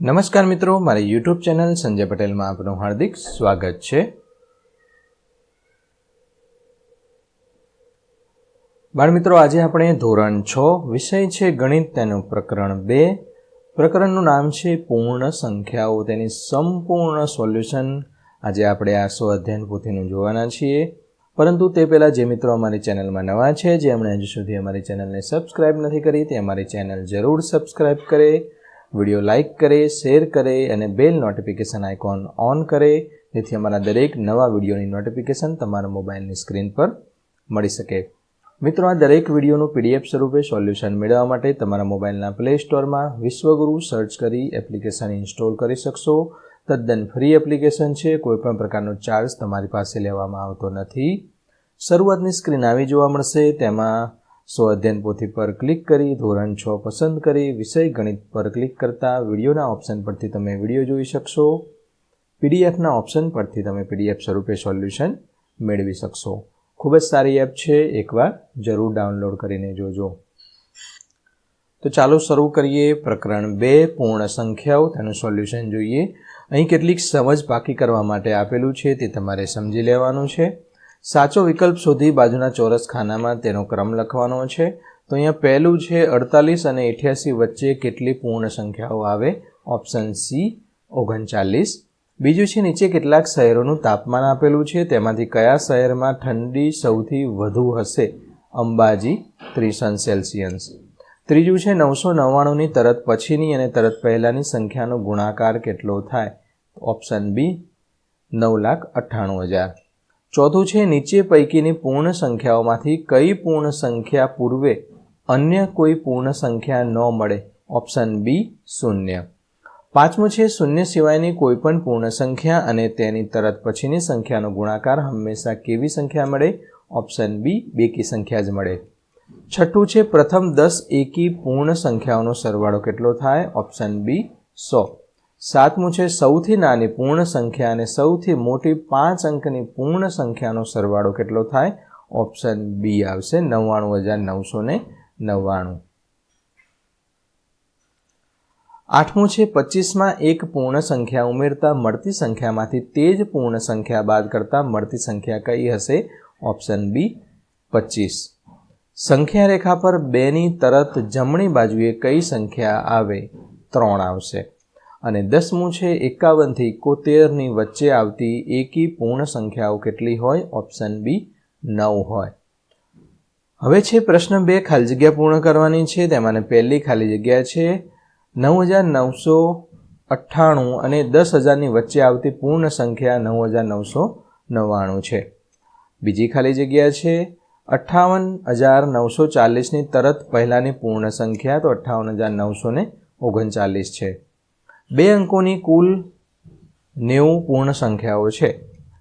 નમસ્કાર મિત્રો, મારી યુટ્યુબ ચેનલ સંજય પટેલમાં આપનું હાર્દિક સ્વાગત છે. બાળમિત્રો આજે આપણે ધોરણ છ, વિષય છે ગણિત તેનું પ્રકરણ બે. પ્રકરણનું નામ છે પૂર્ણ સંખ્યાઓ. તેની સંપૂર્ણ સોલ્યુશન આજે આપણે આ સો અધ્યયન પોથીનું જોવાના છીએ. પરંતુ તે પહેલાં જે મિત્રો અમારી ચેનલમાં નવા છે, જે એમણે હજુ સુધી અમારી ચેનલને સબસ્ક્રાઇબ નથી કરી, તે અમારી ચેનલ જરૂર સબસ્ક્રાઇબ કરે. વીડિયો લાઇક કરે, શેર કરે અને બેલ નોટિફિકેશન આઇકોન ઓન કરે. જેથી અમારા દરેક નવા વિડીયોની નોટિફિકેશન તમારા મોબાઈલની સ્ક્રીન પર મળી શકે. મિત્રો, આ દરેક વિડીયોનું પીડીએફ સ્વરૂપે સોલ્યુશન મેળવવા માટે તમારા મોબાઈલના પ્લે સ્ટોરમાં વિશ્વગુરુ સર્ચ કરી એપ્લિકેશન ઇન્સ્ટોલ કરી શકશો. તદ્દન ફ્રી એપ્લિકેશન છે, કોઈપણ પ્રકારનો ચાર્જ તમારી પાસે લેવામાં આવતો નથી. શરૂઆતની સ્ક્રીન આવી જોવા મળશે. તેમાં સો અધ્યયન પોથી પર ક્લિક કરી, ધોરણ છ પસંદ કરી, વિષય ગણિત પર ક્લિક કરતાં વિડીયોના ઓપ્શન પરથી તમે વીડિયો જોઈ શકશો. પીડીએફના ઓપ્શન પરથી તમે પીડીએફ સ્વરૂપે સોલ્યુશન મેળવી શકશો. ખૂબ જ સારી એપ છે, એકવાર જરૂર ડાઉનલોડ કરીને જોજો. તો ચાલો શરૂ કરીએ પ્રકરણ બે, પૂર્ણ સંખ્યાઓ, તેનું સોલ્યુશન જોઈએ. અહીં કેટલીક સમજ પાકી કરવા માટે આપેલું છે, તે તમારે સમજી લેવાનું છે. સાચો વિકલ્પ શોધી બાજુના ચોરસ ખાનામાં તેનો ક્રમ લખવાનો છે. તો અહીંયા પહેલું છે અડતાલીસ અને અઠ્યાસી વચ્ચે કેટલી પૂર્ણ સંખ્યાઓ આવે? ઓપ્શન સી, ઓગણચાલીસ. બીજું છે નીચે કેટલાક શહેરોનું તાપમાન આપેલું છે. તેમાંથી કયા શહેરમાં ઠંડી સૌથી વધુ હશે? અંબાજી ત્રીસન સેલ્સિયન્સ ત્રીજું છે નવસો નવ્વાણુંની તરત પછીની અને તરત પહેલાંની સંખ્યાનો ગુણાકાર કેટલો થાય? ઓપ્શન બી, નવ લાખ અઠ્ઠાણું હજાર. ચોથું છે, નીચે પૈકીની પૂર્ણ સંખ્યાઓમાંથી કઈ પૂર્ણ સંખ્યા પૂર્વે અન્ય કોઈ પૂર્ણ સંખ્યા ન મળે? ઓપ્શન બી, શૂન્ય. પાંચમું છે, શૂન્ય સિવાયની કોઈપણ પૂર્ણ સંખ્યા અને તેની તરત પછીની સંખ્યાનો ગુણાકાર હંમેશા કેવી સંખ્યા મળે? ઓપ્શન બી, બેકી સંખ્યા જ મળે. છઠ્ઠું છે, પ્રથમ દસ એકી પૂર્ણ સંખ્યાઓનો સરવાળો કેટલો થાય? ઓપ્શન બી, સો. સાતમું છે, સૌથી નાની પૂર્ણ સંખ્યા અને સૌથી મોટી પાંચ અંકની પૂર્ણ સંખ્યાનો સરવાળો કેટલો થાય? ઓપ્શન બી આવશે નવ્વાણું હજાર નવસો ને નવ્વાણું. આઠમું છે, પચીસમાં એક પૂર્ણ સંખ્યા ઉમેરતા મળતી સંખ્યામાંથી તે જ પૂર્ણ સંખ્યા બાદ કરતાં મળતી સંખ્યા કઈ હશે? ઓપ્શન બી પચીસ. સંખ્યા રેખા પર બેની તરત જમણી બાજુએ કઈ સંખ્યા આવે? ત્રણ આવશે. અને દસમું છે એકાવનથી એકોતેરની વચ્ચે આવતી એકી પૂર્ણ સંખ્યાઓ કેટલી હોય? ઓપ્શન બી નવ હોય. હવે છે પ્રશ્ન બે, ખાલી જગ્યા પૂર્ણ કરવાની છે. તેમાંને પહેલી ખાલી જગ્યા છે, નવ હજાર નવસો અઠ્ઠાણું અને દસ હજારની વચ્ચે આવતી પૂર્ણ સંખ્યા નવ હજાર નવસો નવ્વાણું છે. બીજી ખાલી જગ્યા છે, અઠ્ઠાવન હજાર નવસો ચાલીસની તરત પહેલાંની પૂર્ણ સંખ્યા, તો અઠ્ઠાવન હજાર નવસો ને ઓગણચાલીસ છે. બે અંકોની કુલ નેવું પૂર્ણ સંખ્યાઓ છે.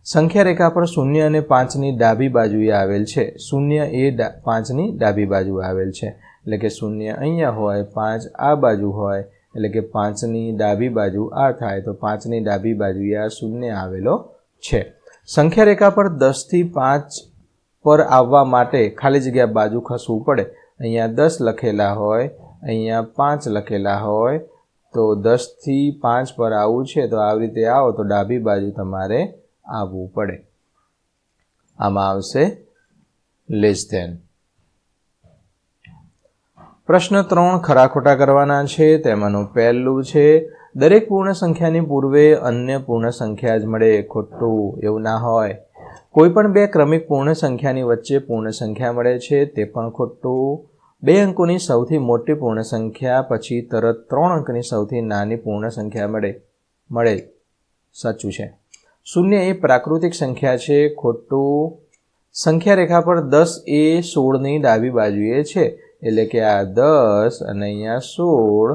સંખ્યા રેખા પર શૂન્ય અને પાંચની ડાબી બાજુએ આવેલ છે. શૂન્ય એ પાંચની ડાબી બાજુ આવેલ છે. એટલે કે શૂન્ય અહીંયા હોય, પાંચ આ બાજુ હોય, એટલે કે પાંચની ડાબી બાજુ આ થાય, તો પાંચની ડાબી બાજુએ આ શૂન્ય આવેલો છે. સંખ્યા રેખા પર દસથી પાંચ પર આવવા માટે ખાલી જગ્યા બાજુ ખસવું પડે. અહીંયા દસ લખેલા હોય, અહીંયા પાંચ લખેલા હોય તો દસથી પાંચ પર આવવું છે, તો આવી રીતે આવો, તો ડાબી બાજુ તમારે આવવું પડે. આમાં આવશે લેસ ધેન પ્રશ્ન ત્રણ ખરા ખોટા કરવાના છે, તેમાંનું પહેલું છે, દરેક પૂર્ણ સંખ્યાની પૂર્વે અન્ય પૂર્ણ સંખ્યા જ મળે, ખોટું એવું ના હોય. કોઈ પણ બે ક્રમિક પૂર્ણ સંખ્યાની વચ્ચે પૂર્ણ સંખ્યા મળે છે, તે પણ ખોટું. બે અંકોની સૌથી મોટી પૂર્ણ સંખ્યા પછી તરત ત્રણ અંકની સૌથી નાની પૂર્ણ સંખ્યા મળે મળે. સાચું છે. શૂન્ય એ પ્રાકૃતિક સંખ્યા છે, ખોટું સંખ્યા રેખા પર દસ એ સોળની ડાબી બાજુએ છે, એટલે કે આ દસ અને અહીંયા સોળ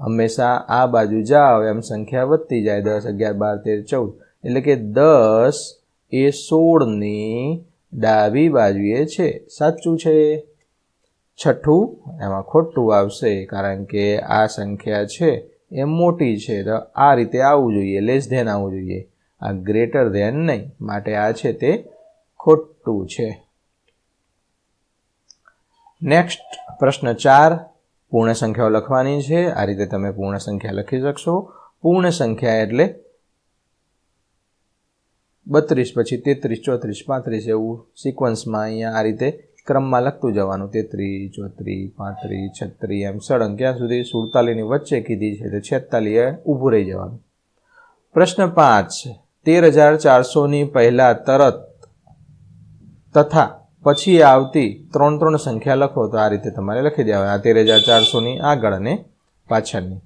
હંમેશા આ બાજુ જાઓ, એમ સંખ્યા વધતી જાય, દસ, અગિયાર, બાર, તેર, ચૌદ. એટલે કે દસ એ સોળની ડાબી બાજુએ છે. સાચું છે? છઠ્ઠું, એમાં ખોટું આવશે કારણ કે આ સંખ્યા છે એ મોટી છે, તો આ રીતે આવવું જોઈએ લેસ ધેન આવવું જોઈએ. આ ગ્રેટર ધેન નહીં, માટે આ છે તે ખોટું છે. નેક્સ્ટ પ્રશ્ન ચાર, પૂર્ણ સંખ્યાઓ લખવાની છે. આ રીતે તમે પૂર્ણ સંખ્યા લખી શકશો. પૂર્ણ સંખ્યા એટલે બત્રીસ, પછી તેત્રીસ, ચોત્રીસ, પાંત્રીસ એવું સિક્વન્સમાં અહીંયા આ રીતે ક્રમમાં લખતું જવાનું. તેત્રીસ, ચોત્રીસ, પાંત્રીસ, છત્રીસ, એમ સળંગ. ક્યાં સુધી? સુડતાલીસની વચ્ચે કીધી છે. તો છેતાલીએ ઊભું રહી જવાનું. પ્રશ્ન પાંચ. તેર હજાર ચારસોની પહેલાં તરત તથા પછી આવતી ત્રણ ત્રણ સંખ્યા લખો તો આ રીતે તમારે લખી દેવા આ તેર હજાર ચારસોની આગળ અને પાછળની.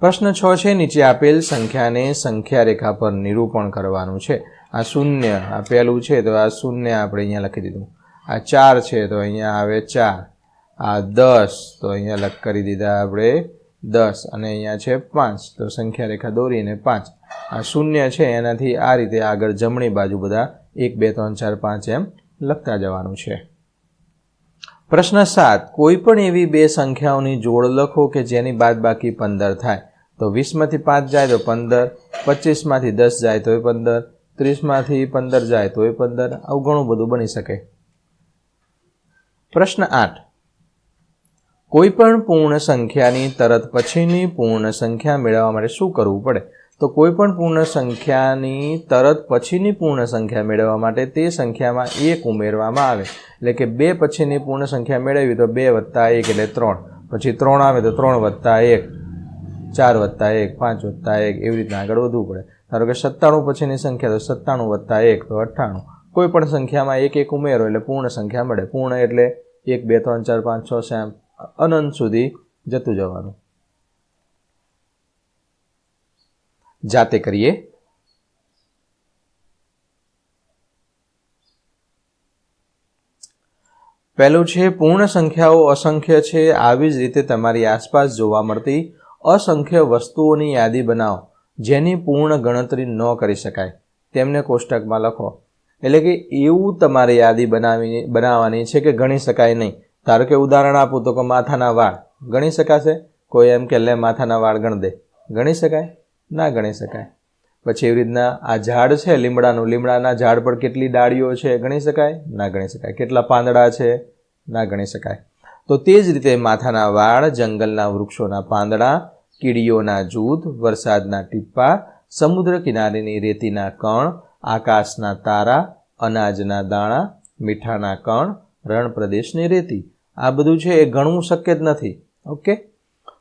પ્રશ્ન છ છે. નીચે આપેલ સંખ્યાને સંખ્યા રેખા પર નિરૂપણ કરવાનું છે. આ શૂન્ય આ પહેલું છે. તો આ શૂન્ય આપણે અહીંયા લખી દીધું. આ ચાર છે, તો અહીંયા આવે ચાર. આ દસ, તો અહીંયા લખ કરી દીધા આપણે દસ. અને અહીંયા છે પાંચ, તો સંખ્યા રેખા દોરીને પાંચ. આ શૂન્ય છે, એનાથી આ રીતે આગળ જમણી બાજુ બધા એક, બે, ત્રણ, ચાર, પાંચ એમ લખતા જવાનું છે. પ્રશ્ન સાત, કોઈ પણ એવી બે સંખ્યાઓની જોડ લખો કે જેની બાદ બાકી પંદર થાય. તો વીસમાંથી પાંચ જાય તો પંદર, પચીસમાંથી દસ જાય તોય પંદર, ત્રીસમાંથી પંદર જાય તોય પંદર. આવું ઘણું બધું બની શકે. પ્રશ્ન આઠ. કોઈપણ પૂર્ણ સંખ્યાની તરત પછીની પૂર્ણ સંખ્યા મેળવવા માટે શું કરવું પડે? તો કોઈપણ પૂર્ણ સંખ્યાની તરત પછીની પૂર્ણ સંખ્યા મેળવવા માટે તે સંખ્યામાં એક ઉમેરવામાં આવે. એટલે કે બે પછીની પૂર્ણ સંખ્યા મેળવી તો બે વત્તા એક એટલે ત્રણ. પછી ત્રણ આવે તો ત્રણ વત્તા એક. ચાર વત્તા એક, પાંચ વત્તા એક, એવી રીતના આગળ વધવું પડે. ધારો કે સત્તાણું પછીની સંખ્યા તો સત્તાણું વત્તા એક તો અઠ્ઠાણું. કોઈ પણ સંખ્યામાં એક એક ઉમેરો એટલે પૂર્ણ સંખ્યા મળે. પૂર્ણ એટલે એક, બે, ત્રણ, ચાર, પાંચ, છ સેમ અનંત સુધી જતું જવાનું. જાતે કરીએ. પહેલું છે, પૂર્ણ સંખ્યાઓ અસંખ્ય છે. આવી જ રીતે તમારી આસપાસ જોવા મળતી અસંખ્ય વસ્તુઓની યાદી બનાવો, જેની પૂર્ણ ગણતરી ન કરી શકાય. તેમને કોષ્ટકમાં લખો. એટલે કે એવું તમારે યાદી બનાવી બનાવવાની છે કે ગણી શકાય નહીં. ધારો કે ઉદાહરણ આપું તો કે માથાના વાળ. ગણી શકાશે? કોઈ એમ કે લે માથાના વાળ ગણ દે. ગણી શકાય? ના ગણી શકાય. પછી એવી રીતના આ ઝાડ છે, લીમડાનું. લીમડાના ઝાડ પર કેટલી ડાળીઓ છે, ગણી શકાય? ના ગણી શકાય. કેટલા પાંદડા છે? ના ગણી શકાય. તો તે જ રીતે માથાના વાળ, જંગલના વૃક્ષોના પાંદડા, કીડીઓના જૂથ, વરસાદના ટીપ્પા, સમુદ્ર કિનારેની રેતીના કણ આકાશના તારા, અનાજના દાણા, મીઠાના કણ, રણ પ્રદેશની રેતી. આ બધું છે એ ગણવું શક્ય જ નથી. ઓકે?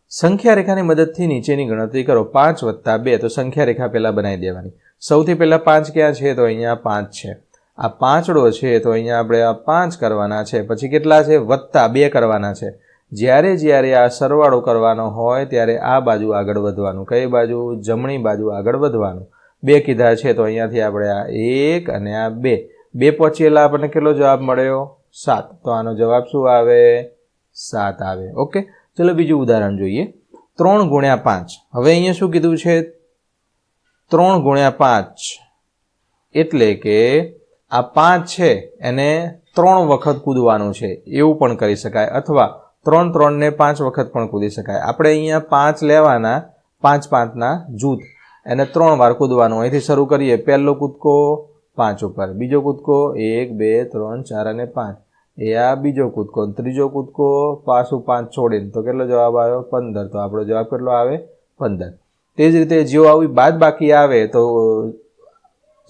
સંખ્યા રેખાની મદદથી નીચેની ગણતરી કરો. પાંચ વત્તા બે, તો સંખ્યા રેખા પહેલાં બનાવી દેવાની. સૌથી પહેલાં પાંચ ક્યાં છે? તો અહીંયા પાંચ છે. આ પાંચડો છે, તો અહીંયા આપણે આ પાંચ કરવાના છે. પછી કેટલા છે? વત્તા બે કરવાના છે. જ્યારે જ્યારે આ સરવાળો કરવાનો હોય, ત્યારે આ બાજુ આગળ વધવાનું. કઈ બાજુ? જમણી બાજુ આગળ વધવાનું. બે કીધા છે, તો અહીંયાથી આપણે આ એક અને આ બે. બે પહોંચેલા આપણને કેટલો જવાબ મળ્યો? સાત. તો આનો જવાબ શું આવે? સાત આવે. ઓકે? ચલો બીજું ઉદાહરણ જોઈએ. ત્રણ ગુણ્યા પાંચ. હવે અહીંયા શું કીધું છે? ત્રણ ગુણ્યા પાંચ એટલે કે આ પાંચ છે, એને ત્રણ વખત કૂદવાનું છે. એવું પણ કરી શકાય. અથવા ત્રણ ત્રણને પાંચ વખત પણ કૂદી શકાય. આપણે અહીંયા પાંચ લેવાના પાંચ પાંચના જૂથ. એને ત્રણ વાર કૂદવાનું. અહીંથી શરૂ કરીએ. પહેલો કૂદકો પાંચ ઉપર. બીજો કૂદકો એક, બે, ત્રણ, ચાર અને પાંચ. એ આ બીજો કૂદકો. ત્રીજો કૂદકો પાછું પાંચ છોડીને. તો કેટલો જવાબ આવ્યો? પંદર. તો આપણો જવાબ કેટલો આવે? પંદર. તે જ રીતે જો આવી બાદ બાકી આવે, તો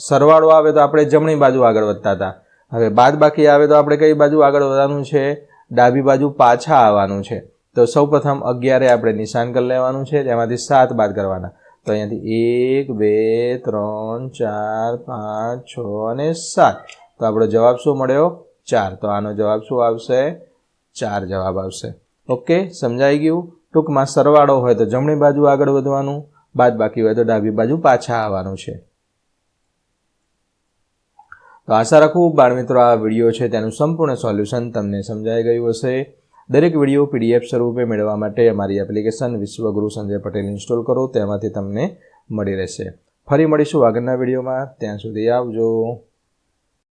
સરવાળો આવે તો આપણે જમણી બાજુ આગળ વધતા હતા. હવે બાદ બાકી આવે તો આપણે કઈ બાજુ આગળ વધવાનું છે? ડાબી બાજુ પાછા આવવાનું છે. તો સૌ પ્રથમ અગિયારે આપણે નિશાન કરી લેવાનું છે. તેમાંથી સાત બાદ કરવાના. તો અહીંયાથી એક, બે, ત્રણ, ચાર, પાંચ, છ અને સાત. તો આપણો જવાબ શું મળ્યો? ચાર. તો આનો જવાબ શું આવશે? ચાર જવાબ આવશે. ઓકે? સમજાઈ ગયું? ટૂંકમાં સરવાળો હોય તો જમણી બાજુ આગળ વધવાનું, બાદ બાકી હોય તો ડાબી બાજુ પાછા આવવાનું છે. તો આશા રાખું બાળમિત્રો આ વીડિયો છે તેનું સંપૂર્ણ સોલ્યુશન તમને સમજાઈ ગયું હશે. દરેક વીડિયો પીડીએફ સ્વરૂપે મેળવવા માટે અમારી એપ્લિકેશન વિશ્વગુરુ સંજય પટેલ ઇન્સ્ટોલ કરો, તેમાંથી તમને મળી રહેશે. ફરી મળીશું આગળના વિડીયોમાં. ત્યાં સુધી આવજો.